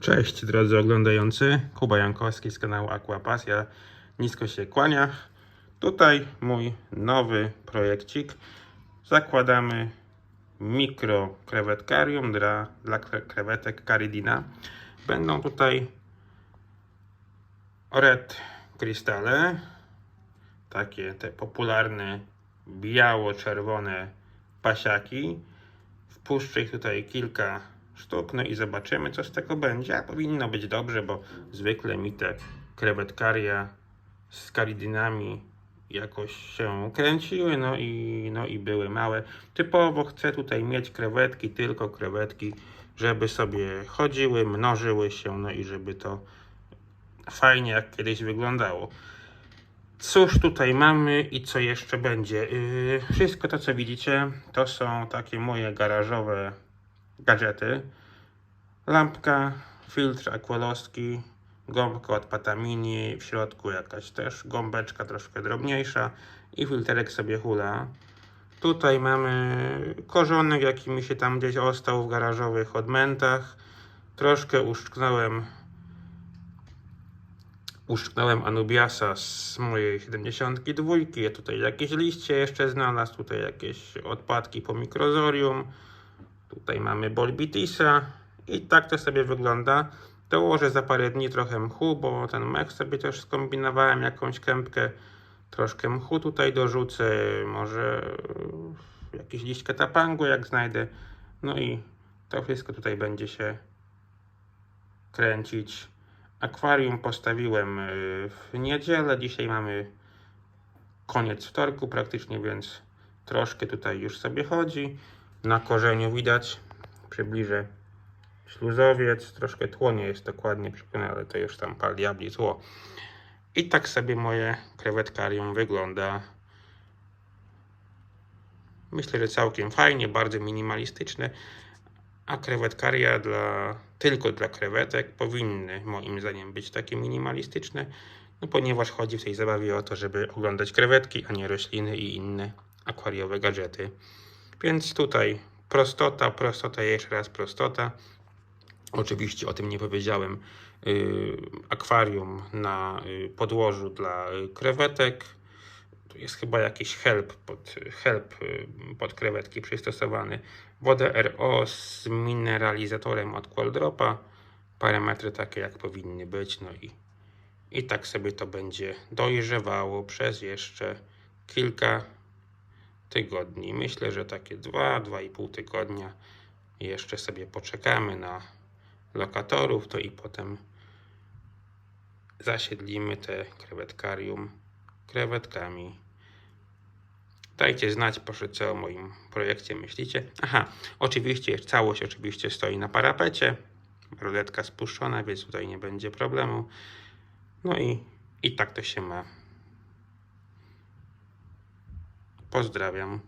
Cześć drodzy oglądający, Kuba Jankowski z kanału Aquapasja. Nisko się kłania. Tutaj mój nowy projekcik. Zakładamy mikro krewetkarium dla, dla kre- krewetek Caridina. Będą tutaj red krystale, takie te popularne biało-czerwone pasiaki. Wpuszczę ich tutaj kilka sztuk, no i zobaczymy, co z tego będzie. Powinno być dobrze, bo zwykle mi te krewetkaria z karidynami jakoś się kręciły, no i, no i były małe. Typowo chcę tutaj mieć krewetki, tylko krewetki, żeby sobie chodziły, mnożyły się, no i żeby to fajnie jak kiedyś wyglądało. Cóż tutaj mamy i co jeszcze będzie? Yy, wszystko to, co widzicie, to są takie moje garażowe gadżety. Lampka, filtr aqualoski, gąbka od Patamini, w środku jakaś też gąbeczka troszkę drobniejsza i filterek sobie hula. Tutaj mamy korzonek, jaki mi się tam gdzieś ostał w garażowych odmętach. Troszkę uszczknąłem uszczknąłem Anubiasa z mojej 72. Ja tutaj jakieś liście jeszcze znalazł, tutaj jakieś odpadki po mikrozorium. Tutaj mamy Bolbitisa i tak to sobie wygląda. Dołożę za parę dni trochę mchu, bo ten mech sobie też skombinowałem jakąś kępkę. Troszkę mchu tutaj dorzucę, może jakiś liść katapangu jak znajdę. No i to wszystko tutaj będzie się kręcić. Akwarium postawiłem y, w niedzielę. Dzisiaj mamy koniec wtorku praktycznie, więc troszkę tutaj już sobie chodzi. Na korzeniu widać, przybliżę śluzowiec, troszkę tło nie jest dokładnie przypomnę, ale to już tam pal diabli tło. I tak sobie moje krewetkarium wygląda. Myślę, że całkiem fajnie, bardzo minimalistyczne. A krewetkaria dla, tylko dla krewetek powinny moim zdaniem być takie minimalistyczne, no ponieważ chodzi w tej zabawie o to, żeby oglądać krewetki, a nie rośliny i inne akwariowe gadżety. Więc tutaj prostota, prostota, jeszcze raz prostota. Oczywiście o tym nie powiedziałem. Yy, akwarium na yy, podłożu dla yy, krewetek. Tu jest chyba jakiś help pod, help pod krewetki przystosowany. Wodę RO z mineralizatorem od Qualdropa. Parametry takie jak powinny być. No i, i tak sobie to będzie dojrzewało przez jeszcze kilka tygodni. Myślę, że takie 2-2,5 tygodnia jeszcze sobie poczekamy na lokatorów, to i potem zasiedlimy te krewetkarium krewetkami. Dajcie znać proszę co o moim projekcie myślicie. Aha, oczywiście całość oczywiście stoi na parapecie. Ruletka spuszczona, więc tutaj nie będzie problemu. No i, i tak to się ma. Pozdrawiam.